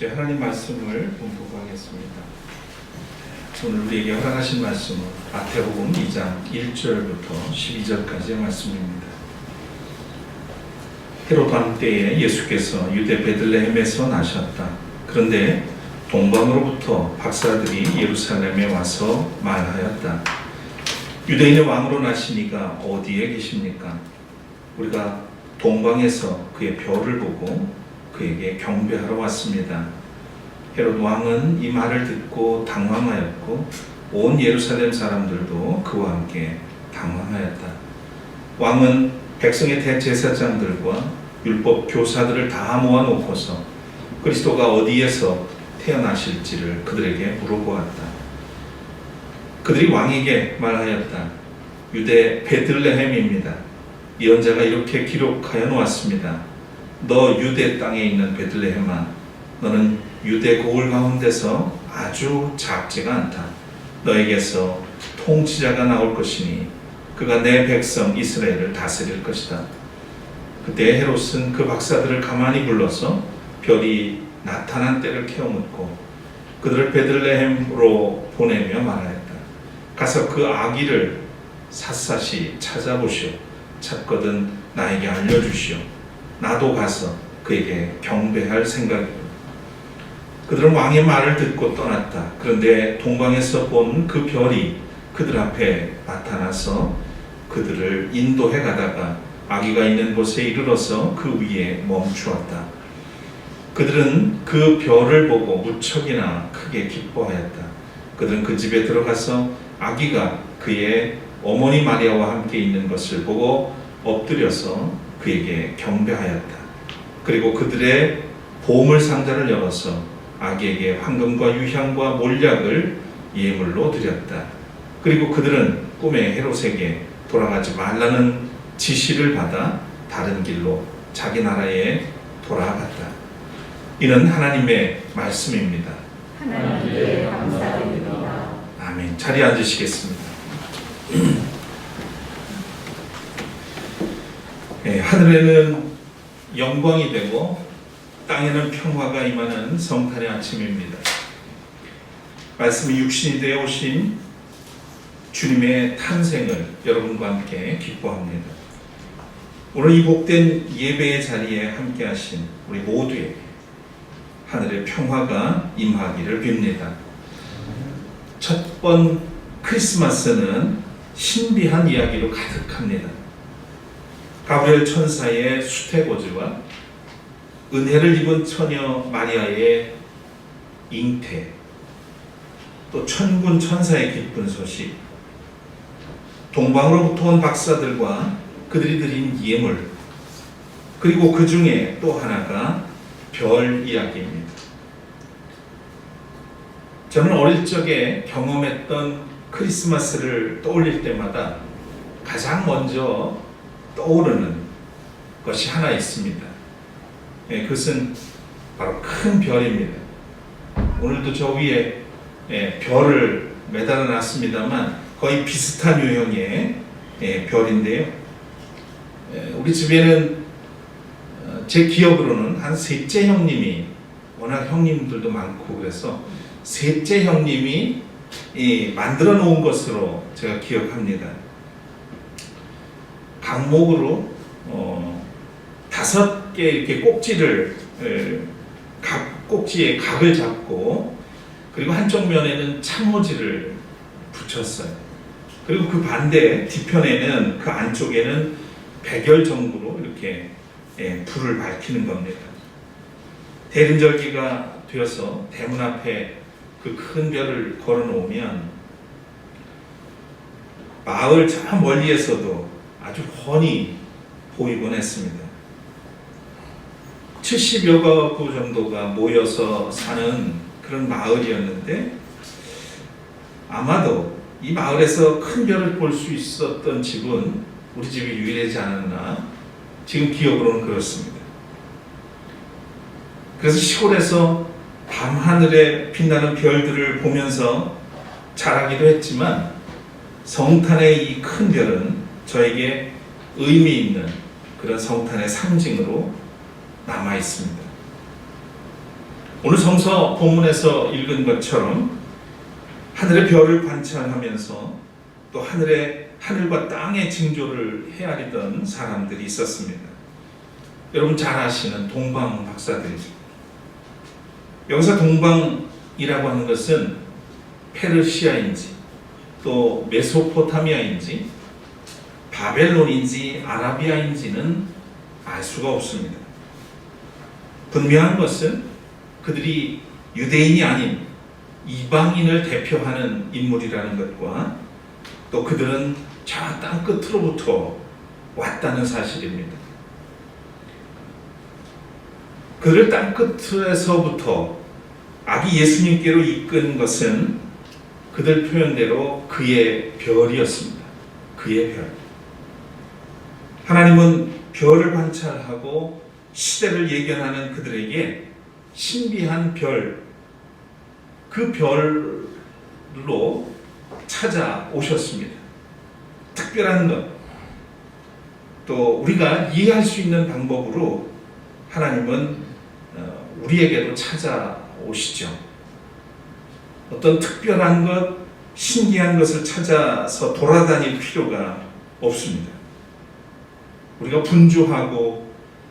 이제 하나님 말씀을 봉독하겠습니다. 오늘 우리에게 허락하신 말씀은 마태복음 2장 1절부터 12절까지의 말씀입니다. 헤롯 왕 때에 예수께서 유대 베들레헴에서 나셨다. 그런데 동방으로부터 박사들이 예루살렘에 와서 말하였다. 유대인의 왕으로 나시니가 어디에 계십니까? 우리가 동방에서 그의 별을 보고 그에게 경배하러 왔습니다. 헤롯 왕은 이 말을 듣고 당황하였고 온 예루살렘 사람들도 그와 함께 당황하였다. 왕은 백성의 대제사장들과 율법 교사들을 다 모아놓고서 그리스도가 어디에서 태어나실지를 그들에게 물어보았다. 그들이 왕에게 말하였다. 유대 베들레헴입니다. 예언자가 이렇게 기록하여 놓았습니다. 너 유대 땅에 있는 베들레헴아, 너는 유대 고을 가운데서 아주 작지가 않다. 너에게서 통치자가 나올 것이니 그가 내 백성 이스라엘을 다스릴 것이다. 그때 헤롯은 그 박사들을 가만히 불러서 별이 나타난 때를 캐어묻고 그들을 베들레헴으로 보내며 말하였다. 가서 그 아기를 샅샅이 찾아보시오. 찾거든 나에게 알려주시오. 나도 가서 그에게 경배할 생각이오. 그들은 왕의 말을 듣고 떠났다. 그런데 동방에서 본 그 별이 그들 앞에 나타나서 그들을 인도해 가다가 아기가 있는 곳에 이르러서 그 위에 멈추었다. 그들은 그 별을 보고 무척이나 크게 기뻐하였다. 그들은 그 집에 들어가서 아기가 그의 어머니 마리아와 함께 있는 것을 보고 엎드려서 그에게 경배하였다. 그리고 그들의 보물 상자를 열어서 아기에게 황금과 유향과 몰약을 예물로 드렸다. 그리고 그들은 꿈에 헤롯에게 돌아가지 말라는 지시를 받아 다른 길로 자기 나라에 돌아갔다. 이는 하나님의 말씀입니다. 하나님께 감사드립니다. 아멘. 자리에 앉으시겠습니다. 예, 하늘에는 영광이 되고 땅에는 평화가 임하는 성탄의 아침입니다. 말씀이 육신이 되어 오신 주님의 탄생을 여러분과 함께 기뻐합니다. 오늘 이 복된 예배의 자리에 함께 하신 우리 모두에게 하늘의 평화가 임하기를 빕니다. 첫 번 크리스마스는 신비한 이야기로 가득합니다. 가브리엘 천사의 수태고지와 은혜를 입은 처녀 마리아의 잉태, 또 천군 천사의 기쁜 소식, 동방으로부터 온 박사들과 그들이 드린 예물, 그리고 그 중에 또 하나가 별 이야기입니다. 저는 어릴 적에 경험했던 크리스마스를 떠올릴 때마다 가장 먼저 떠오르는 것이 하나 있습니다. 예, 그것은 바로 큰 별입니다. 오늘도 저 위에 예, 별을 매달아 놨습니다만 거의 비슷한 유형의 예, 별인데요. 예, 우리 집에는 어, 제 기억으로는 한 셋째 형님이 워낙 형님들도 많고 그래서 셋째 형님이 이 만들어 놓은 것으로 제가 기억합니다. 강목으로 어, 다섯 개 이렇게 꼭지를 에, 각 꼭지에 각을 잡고 그리고 한쪽 면에는 참호지를 붙였어요. 그리고 그 반대 뒤편에는 그 안쪽에는 백열 정부로 이렇게 예, 불을 밝히는 겁니다. 대림절기가 되어서 대문 앞에 그 큰 별을 걸어 놓으면 마을 저 멀리에서도 아주 훤히 보이곤 했습니다. 70여 가구 정도가 모여서 사는 그런 마을이었는데 아마도 이 마을에서 큰 별을 볼 수 있었던 집은 우리 집이 유일하지 않았나 지금 기억으로는 그렇습니다. 그래서 시골에서 밤하늘에 빛나는 별들을 보면서 자라기도 했지만 성탄의 이 큰 별은 저에게 의미 있는 그런 성탄의 상징으로 있습니다. 오늘 성서 본문에서 읽은 것처럼 하늘의 별을 관찰하면서 또 하늘의 하늘과 땅의 징조를 헤아리던 사람들이 있었습니다. 여러분 잘 아시는 동방 박사들이죠. 여기서 동방이라고 하는 것은 페르시아인지 또 메소포타미아인지 바벨론인지 아라비아인지는 알 수가 없습니다. 분명한 것은 그들이 유대인이 아닌 이방인을 대표하는 인물이라는 것과 또 그들은 저 땅 끝으로부터 왔다는 사실입니다. 그를 땅 끝에서부터 아기 예수님께로 이끈 것은 그들 표현대로 그의 별이었습니다. 그의 별. 하나님은 별을 관찰하고 시대를 예견하는 그들에게 신비한 별, 그 별로 찾아오셨습니다. 특별한 것, 또 우리가 이해할 수 있는 방법으로 하나님은 어, 우리에게도 찾아오시죠. 어떤 특별한 것, 신기한 것을 찾아서 돌아다닐 필요가 없습니다. 우리가 분주하고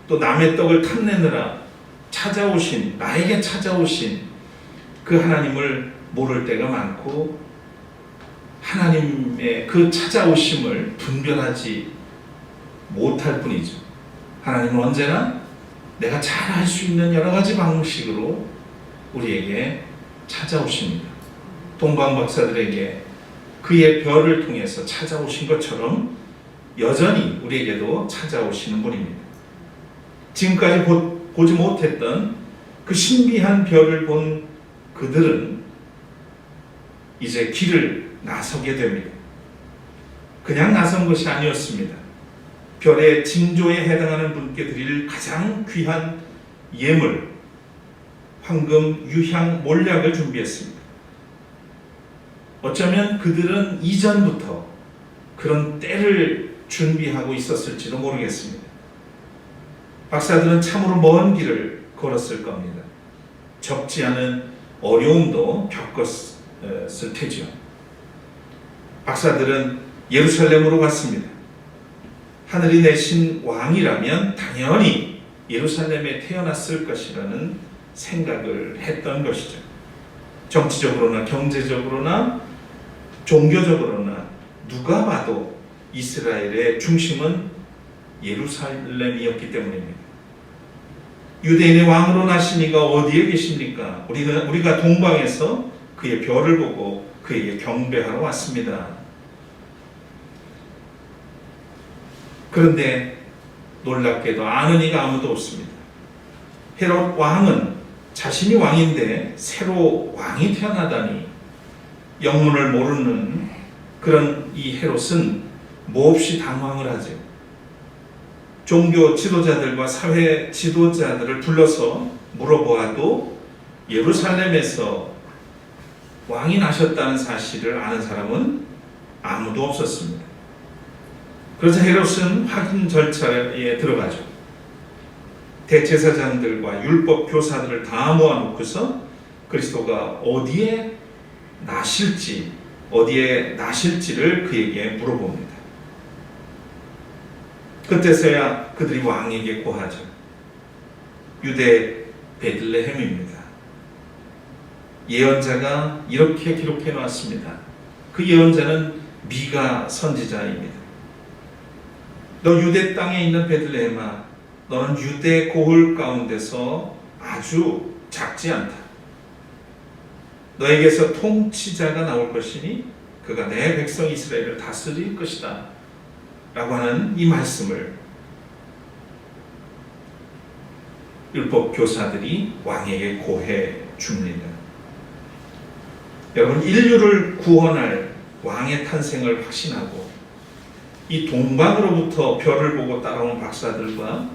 또 남의 떡을 탐내느라 찾아오신, 나에게 찾아오신 그 하나님을 모를 때가 많고 하나님의 그 찾아오심을 분별하지 못할 뿐이죠. 하나님은 언제나 내가 잘 할 수 있는 여러 가지 방식으로 우리에게 찾아오십니다. 동방 박사들에게 그의 별을 통해서 찾아오신 것처럼 여전히 우리에게도 찾아오시는 분입니다. 지금까지 보, 보지 못했던 그 신비한 별을 본 그들은 이제 길을 나서게 됩니다. 그냥 나선 것이 아니었습니다. 별의 징조에 해당하는 분께 드릴 가장 귀한 예물, 황금, 유향, 몰약을 준비했습니다. 어쩌면 그들은 이전부터 그런 때를 준비하고 있었을지도 모르겠습니다. 박사들은 참으로 먼 길을 걸었을 겁니다. 적지 않은 어려움도 겪었을 테죠. 박사들은 예루살렘으로 갔습니다. 하늘이 내신 왕이라면 당연히 예루살렘에 태어났을 것이라는 생각을 했던 것이죠. 정치적으로나 경제적으로나 종교적으로나 누가 봐도 이스라엘의 중심은 예루살렘이었기 때문입니다. 유대인의 왕으로 나신 이가 어디에 계십니까? 우리는 우리가 동방에서 그의 별을 보고 그에게 경배하러 왔습니다. 그런데 놀랍게도 아는 이가 아무도 없습니다. 헤롯 왕은 자신이 왕인데 새로 왕이 태어나다니 영문을 모르는 그런 이 헤롯은 몹시 당황을 하죠. 종교 지도자들과 사회 지도자들을 불러서 물어보아도 예루살렘에서 왕이 나셨다는 사실을 아는 사람은 아무도 없었습니다. 그래서 헤롯은 확인 절차에 들어가죠. 대제사장들과 율법 교사들을 다 모아놓고서 그리스도가 어디에 나실지 어디에 나실지를 그에게 물어봅니다. 그때서야 그들이 왕에게 고하죠. 유대 베들레헴입니다. 예언자가 이렇게 기록해 놨습니다. 그 예언자는 미가 선지자입니다. 너 유대 땅에 있는 베들레헴아, 너는 유대 고을 가운데서 아주 작지 않다. 너에게서 통치자가 나올 것이니 그가 내 백성 이스라엘을 다스릴 것이다. 라고 하는 이 말씀을 율법 교사들이 왕에게 고해 줍니다. 여러분 인류를 구원할 왕의 탄생을 확신하고 이 동방으로부터 별을 보고 따라온 박사들과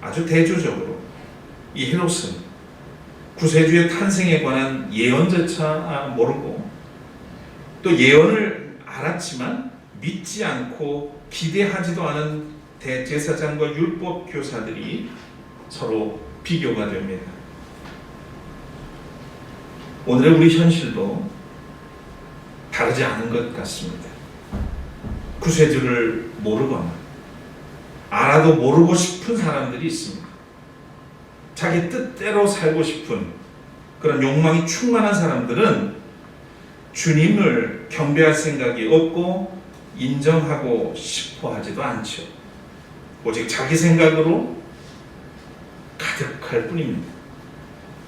아주 대조적으로 이 헤롯은 구세주의 탄생에 관한 예언조차 모르고 또 예언을 알았지만 믿지 않고 기대하지도 않은 대제사장과 율법 교사들이 서로 비교가 됩니다. 오늘의 우리 현실도 다르지 않은 것 같습니다. 구세주를 모르거나 알아도 모르고 싶은 사람들이 있습니다. 자기 뜻대로 살고 싶은 그런 욕망이 충만한 사람들은 주님을 경배할 생각이 없고 인정하고 싶어 하지도 않죠. 오직 자기 생각으로 가득할 뿐입니다.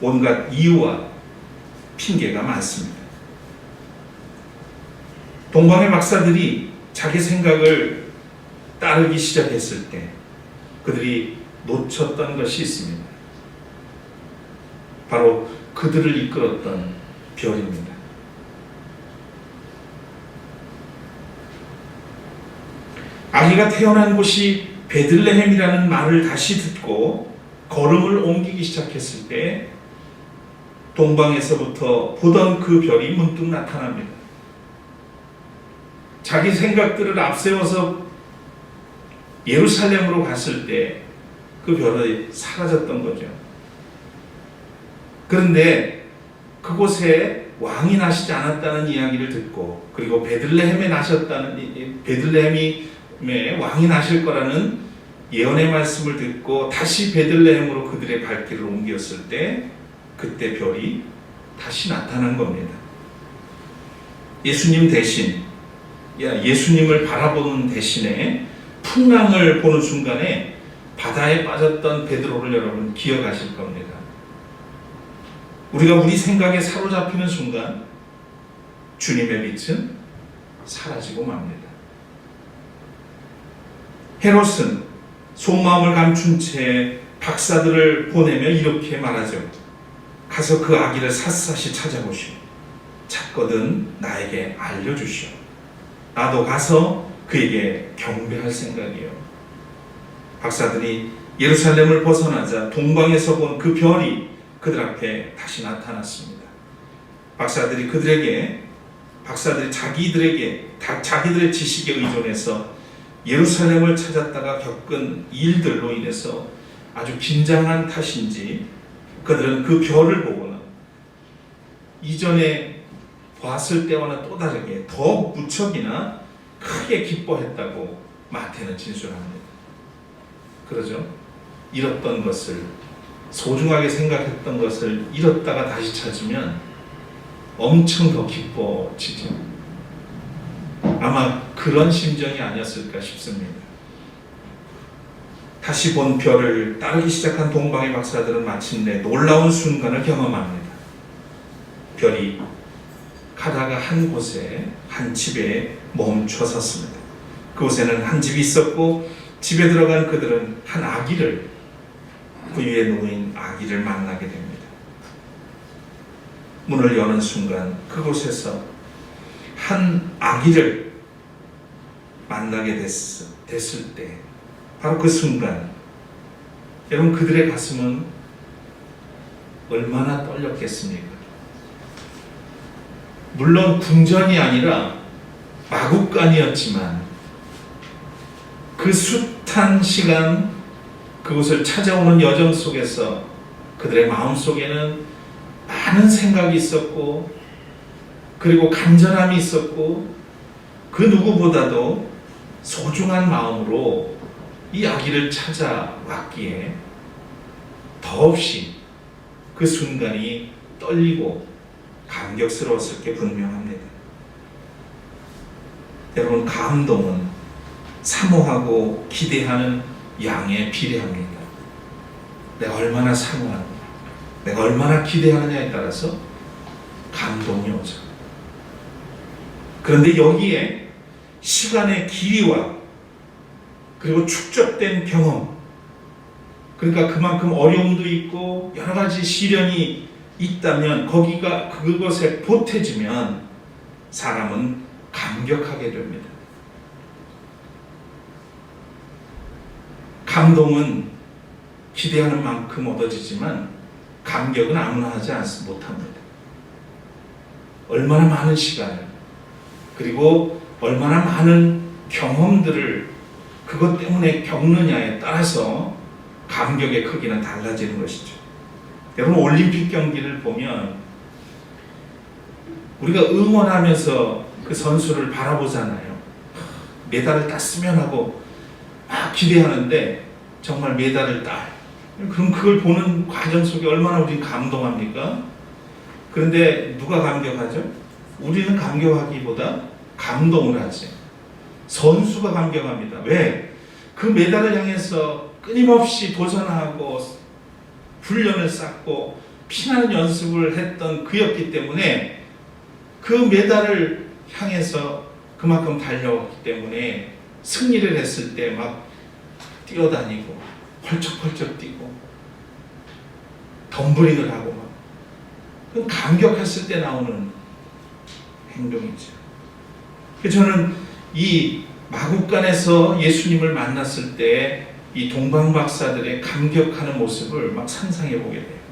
온갖 이유와 핑계가 많습니다. 동방의 박사들이 자기 생각을 따르기 시작했을 때 그들이 놓쳤던 것이 있습니다. 바로 그들을 이끌었던 별입니다. 아기가 태어난 곳이 베들레헴이라는 말을 다시 듣고 걸음을 옮기기 시작했을 때 동방에서부터 보던 그 별이 문득 나타납니다. 자기 생각들을 앞세워서 예루살렘으로 갔을 때 그 별이 사라졌던 거죠. 그런데 그곳에 왕이 나시지 않았다는 이야기를 듣고 그리고 베들레헴에 나셨다는 이- 이 베들레헴 에 왕이 나실 거라는 예언의 말씀을 듣고 다시 베들레헴으로 그들의 발길을 옮겼을 때 그때 별이 다시 나타난 겁니다. 예수님 대신 야, 예수님을 바라보는 대신에 풍랑을 보는 순간에 바다에 빠졌던 베드로를 여러분 기억하실 겁니다. 우리가 우리 생각에 사로잡히는 순간 주님의 빛은 사라지고 맙니다. 헤롯은 속마음을 감춘 채 박사들을 보내며 이렇게 말하죠. 가서 그 아기를 샅샅이 찾아보시오. 찾거든 나에게 알려주시오. 나도 가서 그에게 경배할 생각이요. 박사들이 예루살렘을 벗어나자 동방에서 본 그 별이 그들 앞에 다시 나타났습니다. 박사들이 그들에게 박사들이 자기들에게 다 자기들의 지식에 의존해서 예루살렘을 찾았다가 겪은 일들로 인해서 아주 긴장한 탓인지 그들은 그 별을 보고는 이전에 봤을 때와는 또 다르게 더 무척이나 크게 기뻐했다고 마태는 진술합니다. 그러죠? 잃었던 것을 소중하게 생각했던 것을 잃었다가 다시 찾으면 엄청 더 기뻐지죠. 아마 그런 심정이 아니었을까 싶습니다. 다시 본 별을 따르기 시작한 동방의 박사들은 마침내 놀라운 순간을 경험합니다. 별이 가다가 한 곳에 한 집에 멈춰 섰습니다. 그곳에는 한 집이 있었고 집에 들어간 그들은 한 아기를 그 위에 놓인 아기를 만나게 됩니다. 문을 여는 순간 그곳에서 한 아기를 만나게 됐, 됐을 때 바로 그 순간 여러분 그들의 가슴은 얼마나 떨렸겠습니까? 물론 궁전이 아니라 마국간이었지만 그 숱한 시간 그곳을 찾아오는 여정 속에서 그들의 마음 속에는 많은 생각이 있었고 그리고 간절함이 있었고 그 누구보다도 소중한 마음으로 이 아기를 찾아왔기에 더없이 그 순간이 떨리고 감격스러웠을 게 분명합니다. 여러분 감동은 사모하고 기대하는 양에 비례합니다. 내가 얼마나 사모하느냐, 내가 얼마나 기대하느냐에 따라서 감동이 오죠. 그런데 여기에 시간의 길이와 그리고 축적된 경험, 그러니까 그만큼 어려움도 있고 여러 가지 시련이 있다면 거기가 그것에 보태지면 사람은 감격하게 됩니다. 감동은 기대하는 만큼 얻어지지만 감격은 아무나 하지 않, 못합니다. 얼마나 많은 시간을 그리고 얼마나 많은 경험들을 그것 때문에 겪느냐에 따라서 감격의 크기는 달라지는 것이죠. 여러분 올림픽 경기를 보면 우리가 응원하면서 그 선수를 바라보잖아요. 메달을 땄으면 하고 막 기대하는데 정말 메달을 따. 그럼 그걸 보는 과정 속에 얼마나 우리 감동합니까? 그런데 누가 감격하죠? 우리는 감격하기보다 감동을 하지. 선수가 감격합니다. 왜? 그 메달을 향해서 끊임없이 도전하고 훈련을 쌓고 피나는 연습을 했던 그였기 때문에 그 메달을 향해서 그만큼 달려왔기 때문에 승리를 했을 때 막 뛰어다니고 펄쩍펄쩍 뛰고 덤블링을 하고 막 감격했을 때 나오는 행동이죠. 그래서 저는 이 마국간에서 예수님을 만났을 때 이 동방 박사들의 감격하는 모습을 막 상상해 보게 돼요.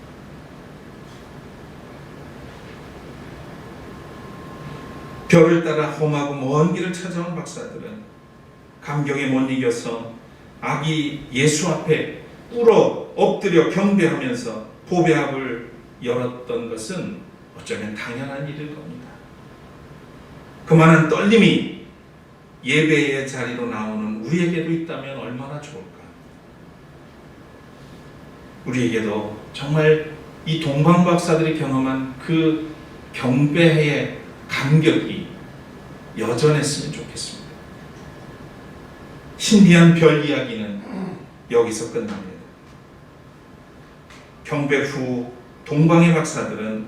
별을 따라 험하고 먼 길을 찾아온 박사들은 감격에 못 이겨서 아기 예수 앞에 울어 엎드려 경배하면서 보배합을 열었던 것은 어쩌면 당연한 일일 겁니다. 그만한 떨림이 예배의 자리로 나오는 우리에게도 있다면 얼마나 좋을까. 우리에게도 정말 이 동방 박사들이 경험한 그 경배의 감격이 여전했으면 좋겠습니다. 신비한 별 이야기는 여기서 끝납니다. 경배 후 동방의 박사들은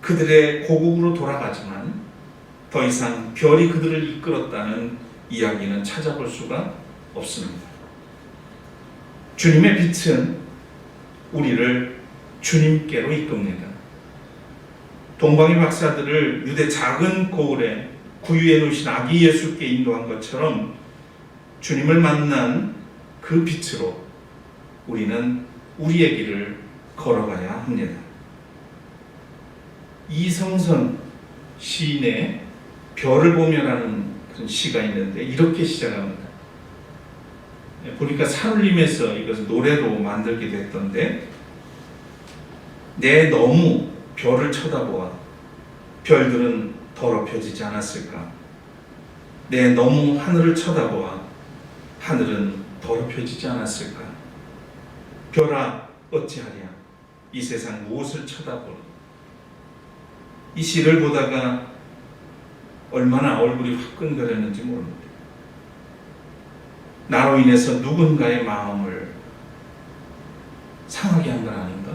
그들의 고국으로 돌아가지만 더 이상 별이 그들을 이끌었다는 이야기는 찾아볼 수가 없습니다. 주님의 빛은 우리를 주님께로 이끕니다. 동방의 박사들을 유대 작은 고을에 구유해 놓으신 아기 예수께 인도한 것처럼 주님을 만난 그 빛으로 우리는 우리의 길을 걸어가야 합니다. 이성선 시인의 별을 보며라는 그런 시가 있는데 이렇게 시작합니다. 예, 보니까 산울림에서 이것을 노래로 만들기도 했던데 내 너무 별을 쳐다보아 별들은 더럽혀지지 않았을까? 내 너무 하늘을 쳐다보아 하늘은 더럽혀지지 않았을까? 별아 어찌하랴? 이 세상 무엇을 쳐다보니? 이 시를 보다가 얼마나 얼굴이 화끈거렸는지 모릅니다. 나로 인해서 누군가의 마음을 상하게 한 건 아닌가?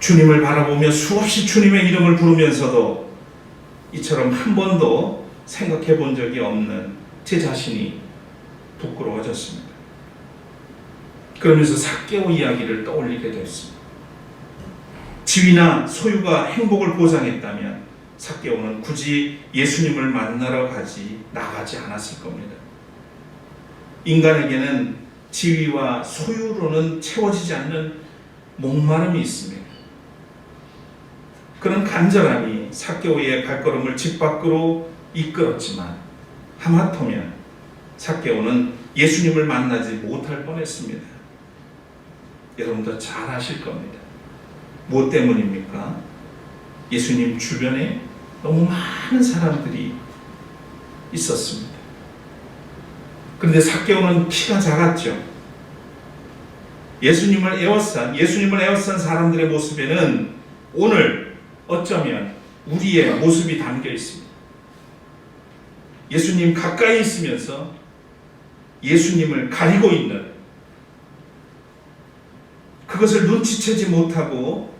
주님을 바라보며 수없이 주님의 이름을 부르면서도 이처럼 한 번도 생각해 본 적이 없는 제 자신이 부끄러워졌습니다. 그러면서 사개오 이야기를 떠올리게 됐습니다. 지위나 소유가 행복을 보장했다면 사개오는 굳이 예수님을 만나러 가지 나가지 않았을 겁니다. 인간에게는 지위와 소유로는 채워지지 않는 목마름이 있습니다. 그런 간절함이 사개오의 발걸음을 집 밖으로 이끌었지만 하마터면 사개오는 예수님을 만나지 못할 뻔했습니다. 여러분도 잘 아실 겁니다. 무엇 때문입니까? 예수님 주변에 너무 많은 사람들이 있었습니다. 그런데 사개오는 키가 작았죠. 예수님을 에워싼 예수님을 에워싼 사람들의 모습에는 오늘 어쩌면 우리의 모습이 담겨 있습니다. 예수님 가까이 있으면서 예수님을 가리고 있는 그것을 눈치채지 못하고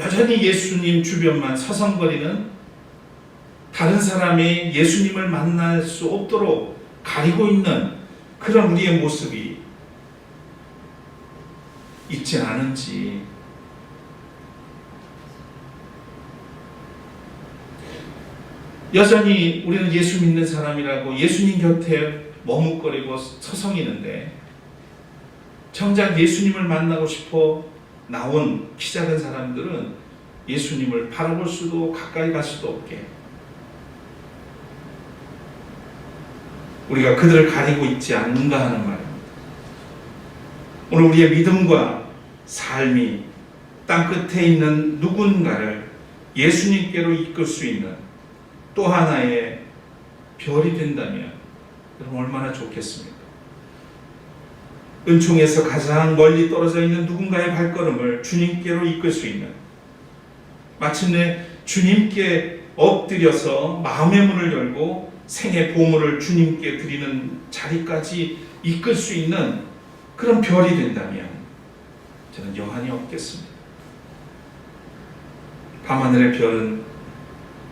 여전히 예수님 주변만 서성거리는 다른 사람이 예수님을 만날 수 없도록 가리고 있는 그런 우리의 모습이 있지 않은지. 여전히 우리는 예수 믿는 사람이라고 예수님 곁에 머뭇거리고 서성이는데 정작 예수님을 만나고 싶어 나온 키 작은 사람들은 예수님을 바라볼 수도 가까이 갈 수도 없게 우리가 그들을 가리고 있지 않는가 하는 말입니다. 오늘 우리의 믿음과 삶이 땅 끝에 있는 누군가를 예수님께로 이끌 수 있는 또 하나의 별이 된다면 여러분 얼마나 좋겠습니까? 은총에서 가장 멀리 떨어져 있는 누군가의 발걸음을 주님께로 이끌 수 있는 마침내 주님께 엎드려서 마음의 문을 열고 생의 보물을 주님께 드리는 자리까지 이끌 수 있는 그런 별이 된다면 저는 여한이 없겠습니다. 밤하늘의 별은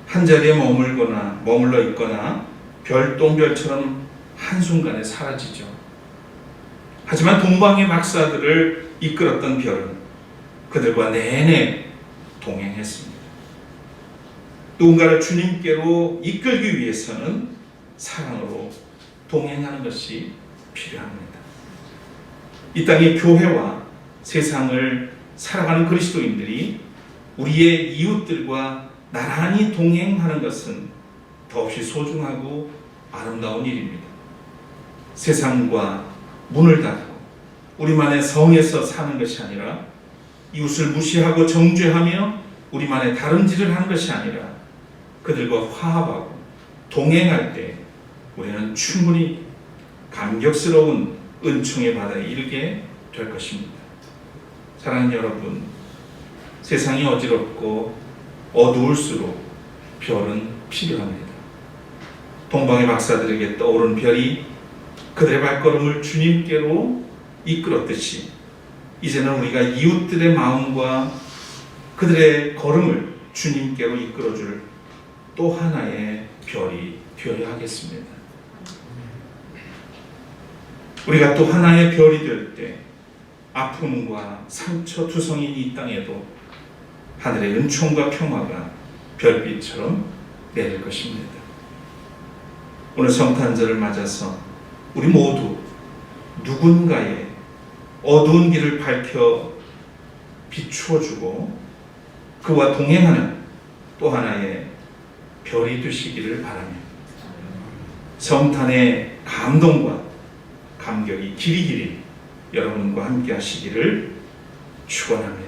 한 자리에 머물거나 머물러 있거나 별똥별처럼 한순간에 사라지죠. 하지만 동방의 막사들을 이끌었던 별은 그들과 내내 동행했습니다. 누군가를 주님께로 이끌기 위해서는 사랑으로 동행하는 것이 필요합니다. 이 땅의 교회와 세상을 살아가는 그리스도인들이 우리의 이웃들과 나란히 동행하는 것은 더없이 소중하고 아름다운 일입니다. 세상과 문을 닫고 우리만의 성에서 사는 것이 아니라 이웃을 무시하고 정죄하며 우리만의 다름질을 하는 것이 아니라 그들과 화합하고 동행할 때 우리는 충분히 감격스러운 은총의 바다에 이르게 될 것입니다. 사랑하는 여러분, 세상이 어지럽고 어두울수록 별은 필요합니다. 동방의 박사들에게 떠오른 별이 그들의 발걸음을 주님께로 이끌었듯이 이제는 우리가 이웃들의 마음과 그들의 걸음을 주님께로 이끌어줄 또 하나의 별이 되어야 하겠습니다. 우리가 또 하나의 별이 될 때 아픔과 상처 투성인 이 땅에도 하늘의 은총과 평화가 별빛처럼 내릴 것입니다. 오늘 성탄절을 맞아서 우리 모두 누군가의 어두운 길을 밝혀 비추어주고 그와 동행하는 또 하나의 별이 되시기를 바라며 성탄의 감동과 감격이 길이길이 여러분과 함께 하시기를 축원합니다.